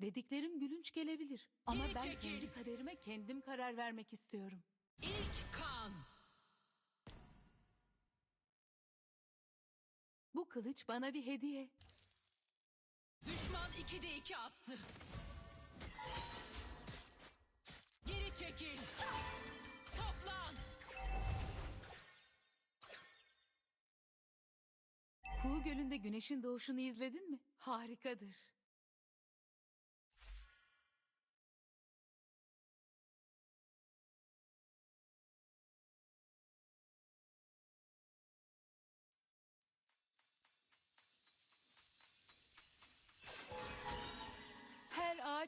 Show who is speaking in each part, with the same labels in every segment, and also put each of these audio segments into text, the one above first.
Speaker 1: Dediklerim gülünç gelebilir. Ama
Speaker 2: Geri
Speaker 1: ben
Speaker 2: çekil.
Speaker 1: kendi kaderime kendim karar vermek istiyorum.
Speaker 2: İlk kan.
Speaker 1: Bu kılıç bana bir hediye.
Speaker 2: Düşman 2'de 2 attı. Geri çekil. Toplan.
Speaker 1: Kuğu Gölü'nde güneşin doğuşunu izledin mi? Harikadır.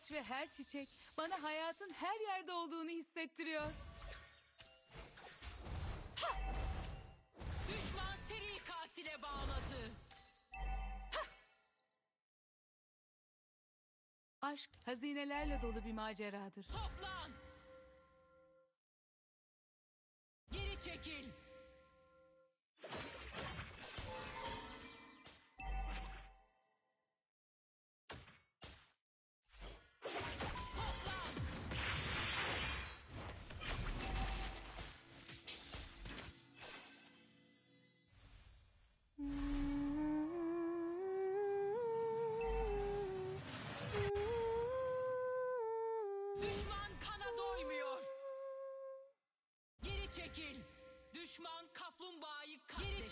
Speaker 1: Ağaç ve her çiçek bana hayatın her yerde olduğunu hissettiriyor.
Speaker 2: Düşman seri katile bağladı.
Speaker 1: Aşk hazinelerle dolu bir maceradır.
Speaker 2: Toplan. Geri çekil.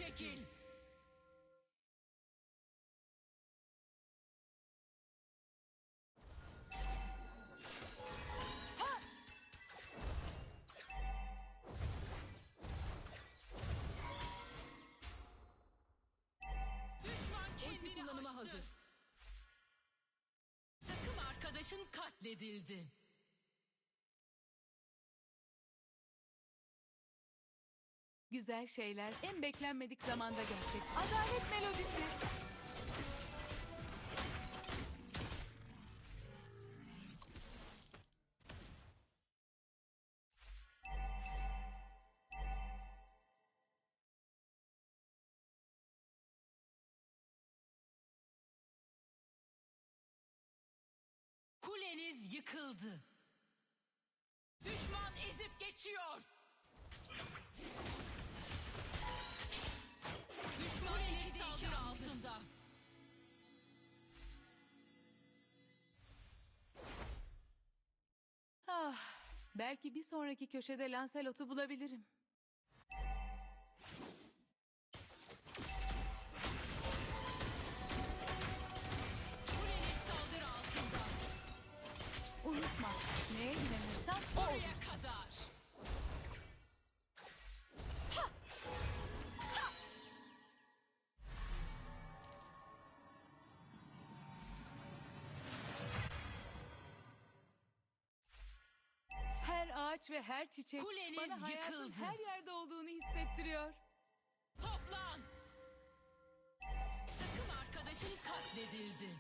Speaker 2: Çekil. Düşman kendini
Speaker 3: hazır.
Speaker 2: Takım arkadaşın katledildi.
Speaker 1: Güzel şeyler en beklenmedik zamanda gerçek. Adalet melodisi.
Speaker 2: Kuleniz yıkıldı. Düşman ezip geçiyor.
Speaker 1: Ah, belki bir sonraki köşede Lancelot'u bulabilirim. Unutma, neye inanırsam o olur.
Speaker 2: Kadar.
Speaker 1: Ağaç ve her çiçek
Speaker 2: Kuleniz
Speaker 1: bana hayatın
Speaker 2: yıkıldı.
Speaker 1: her yerde olduğunu hissettiriyor.
Speaker 2: Toplan. Takım arkadaşın katledildi.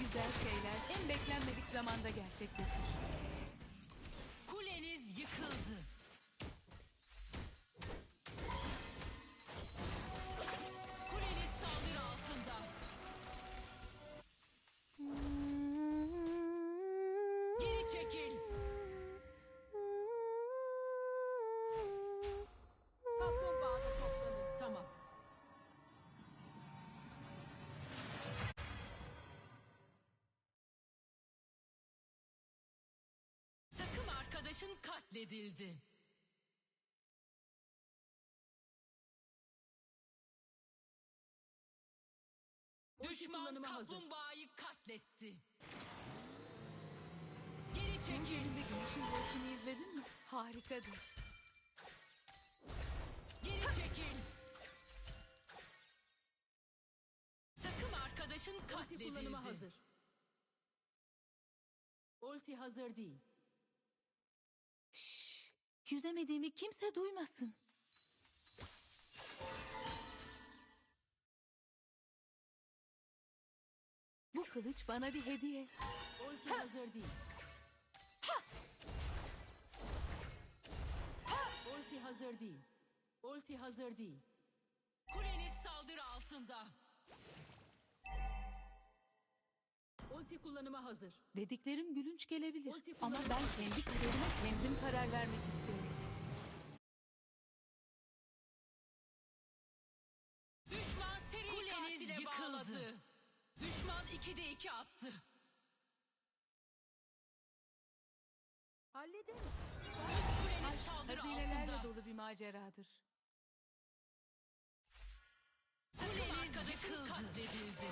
Speaker 1: Güzel şeyler en beklenmedik zamanda gerçekleşir.
Speaker 2: Arkadaşın katledildi. Düşman kaplumbağayı katletti. Geri çekil.
Speaker 1: Güneşin doğuşunu izledin mi? Harikadır.
Speaker 2: Geri çekil. Takım arkadaşın
Speaker 3: Ulti
Speaker 2: katledildi.
Speaker 3: kullanıma hazır. Ulti hazır değil.
Speaker 1: Yüzemediğimi kimse duymasın. Bu kılıç bana bir hediye.
Speaker 3: Ulti hazır değil. Ha! Ha! Ulti hazır değil. Ulti hazır değil.
Speaker 2: Kuleniz saldırı altında.
Speaker 3: Ulti kullanıma hazır.
Speaker 1: Dediklerim gülünç gelebilir.
Speaker 3: Ulti
Speaker 1: Ama ben kendi kaderime kendim karar vermek istiyorum.
Speaker 2: Düşman seri
Speaker 3: Kuleniz
Speaker 2: katile
Speaker 3: yıkıldı.
Speaker 2: bağladı. Düşman 2'de 2 attı.
Speaker 3: Hallederiz.
Speaker 2: Kuleniz saldırı
Speaker 1: Hazinelerle
Speaker 2: altında.
Speaker 1: dolu bir maceradır.
Speaker 2: Takım arkadaşın katledildi.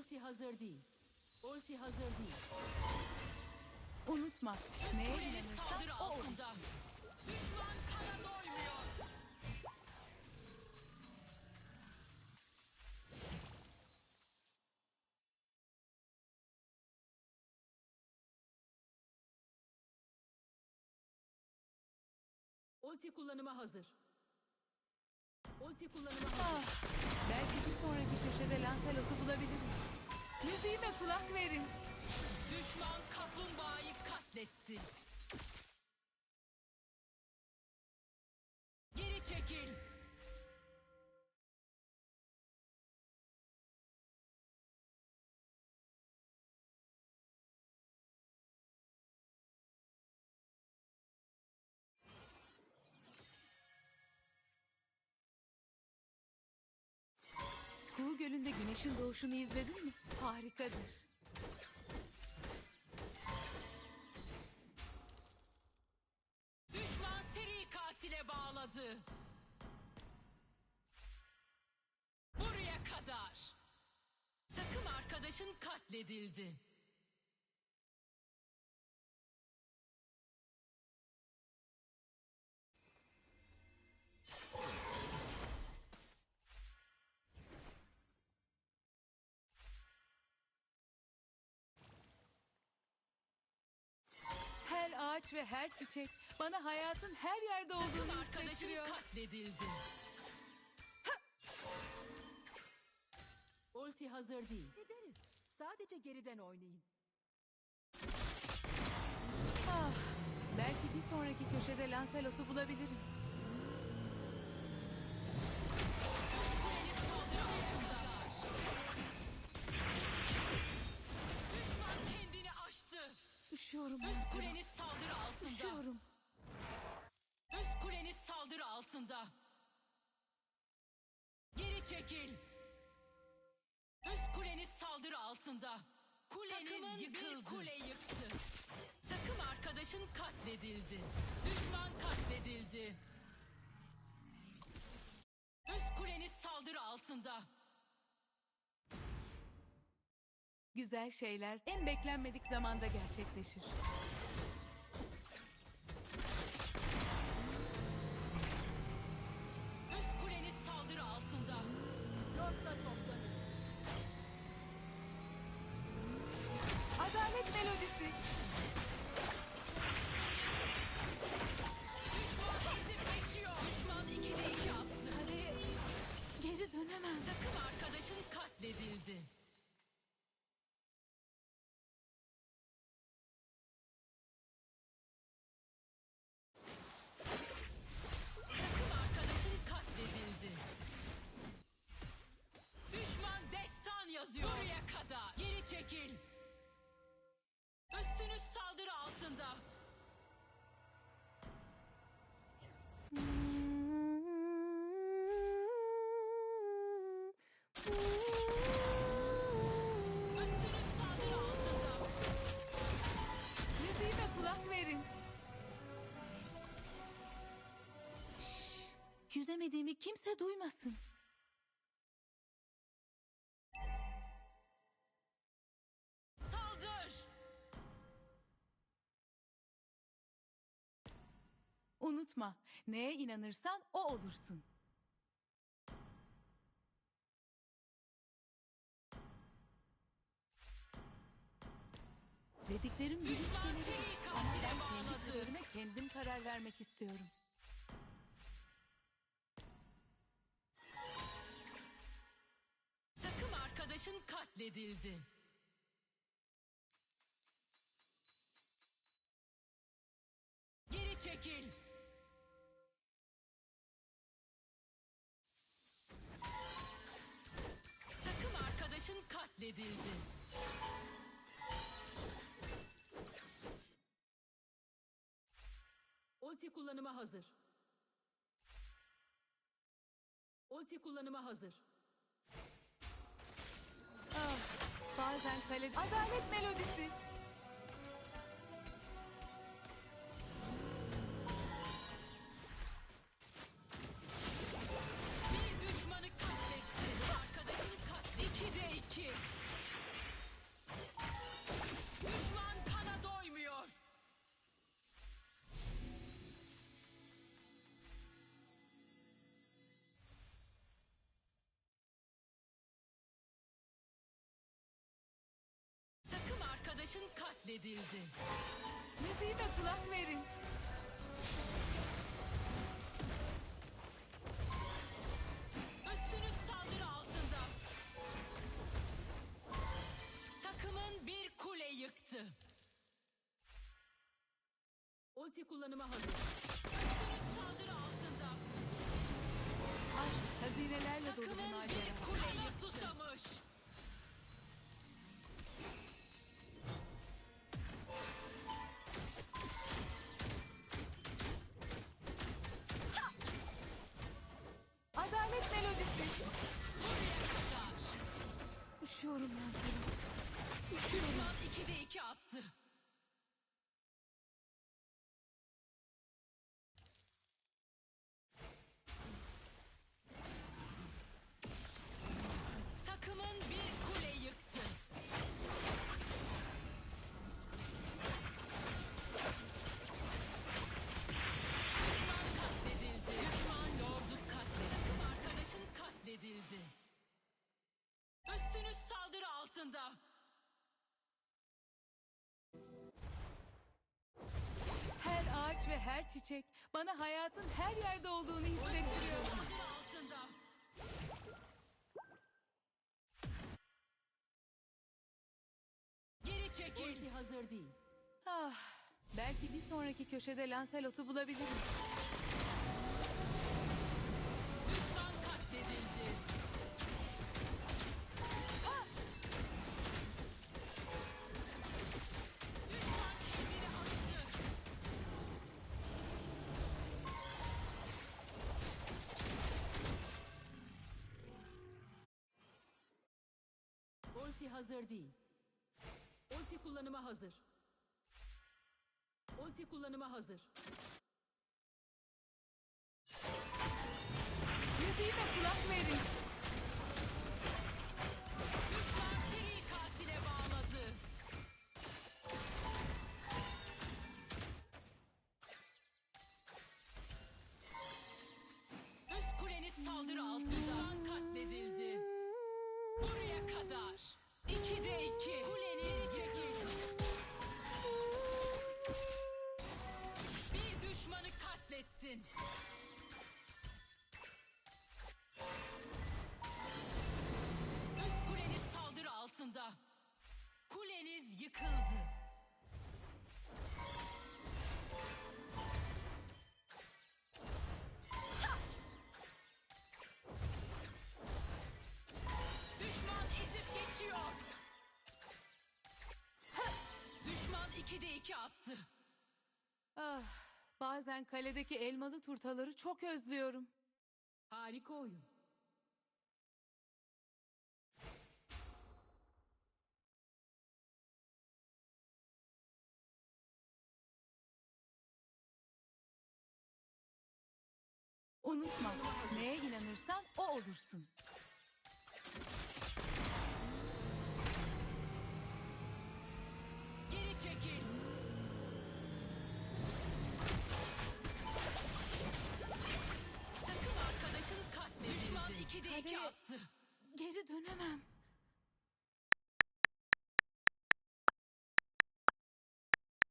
Speaker 3: Ulti hazır değil. Ulti hazır değil.
Speaker 1: Unutma.
Speaker 2: Kuleniz
Speaker 1: inanırsan o
Speaker 2: altında. Düşman kana doymuyor.
Speaker 3: Ulti kullanıma hazır. Ulti kullanıma.
Speaker 1: Ah, belki bir sonraki köşede Lancelot'u bulabiliriz. Müziğime kulak verin.
Speaker 2: Düşman kaplumbağayı katletti.
Speaker 1: Gölü'nde güneşin doğuşunu izledin mi? Harikadır.
Speaker 2: Düşman seri katile bağladı. Buraya kadar. Takım arkadaşın katledildi.
Speaker 1: Ağaç ve her çiçek bana hayatın her yerde olduğunu hissettiriyor.
Speaker 2: katledildi.
Speaker 3: Ulti hazır değil. Ederiz. Sadece geriden oynayın.
Speaker 1: Ah, belki bir sonraki köşede Lancelot'u bulabilirim.
Speaker 2: Çekil. Üst kuleniz saldırı altında. Kuleniz
Speaker 3: Takımın bir
Speaker 2: yıkıldı. kule yıktı. Takım arkadaşın katledildi. Düşman katledildi. Üst kuleniz saldırı altında.
Speaker 1: Güzel şeyler en beklenmedik zamanda gerçekleşir. Melodisi. gelmediğimi kimse duymasın. Saldır! Unutma, neye inanırsan o olursun. Dediklerim büyük ama ben kendi kaderime kendim karar vermek istiyorum.
Speaker 2: Katledildi. Geri çekil. Takım arkadaşın katledildi.
Speaker 3: Ulti kullanıma hazır. Ulti kullanıma hazır.
Speaker 1: Ah, bazen kale... Adalet melodisi.
Speaker 2: Arkadaşın katledildi.
Speaker 1: Müziğime kulak verin.
Speaker 2: Üstünüz saldırı altında. Takımın bir kule yıktı.
Speaker 3: Ulti kullanıma hazır.
Speaker 2: Üstünüz saldırı altında.
Speaker 1: Aşk, hazinelerle dolu
Speaker 2: Takımın bir yıktı. susamış.
Speaker 1: Çiçek bana hayatın her yerde olduğunu hissettiriyor.
Speaker 2: Geri çekil.
Speaker 3: Ulti hazır değil.
Speaker 1: Ah, belki bir sonraki köşede Lancelot'u bulabilirim.
Speaker 2: Düşman katledildi.
Speaker 3: Hazır değil. Ulti kullanıma hazır. Ulti kullanıma hazır.
Speaker 2: Katlettin. Üst kuleniz saldırı altında. Kuleniz yıkıldı. Düşman ezip geçiyor. Düşman 2'de 2 attı.
Speaker 1: Ah, bazen kaledeki elmalı turtaları çok özlüyorum.
Speaker 3: Harika oyun.
Speaker 1: Unutma, neye inanırsan o olursun.
Speaker 2: Geri çekil. Attı.
Speaker 1: Geri dönemem.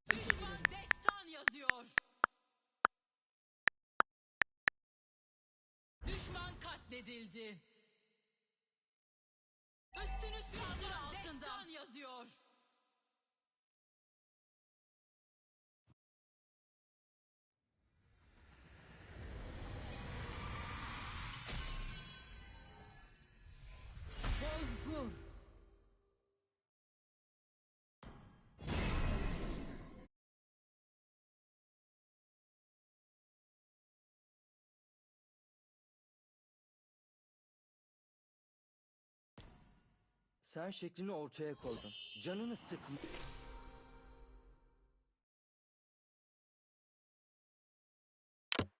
Speaker 2: Düşman destan yazıyor. Düşman katledildi.
Speaker 4: Sen şeklini ortaya koydun. Canını sıkma.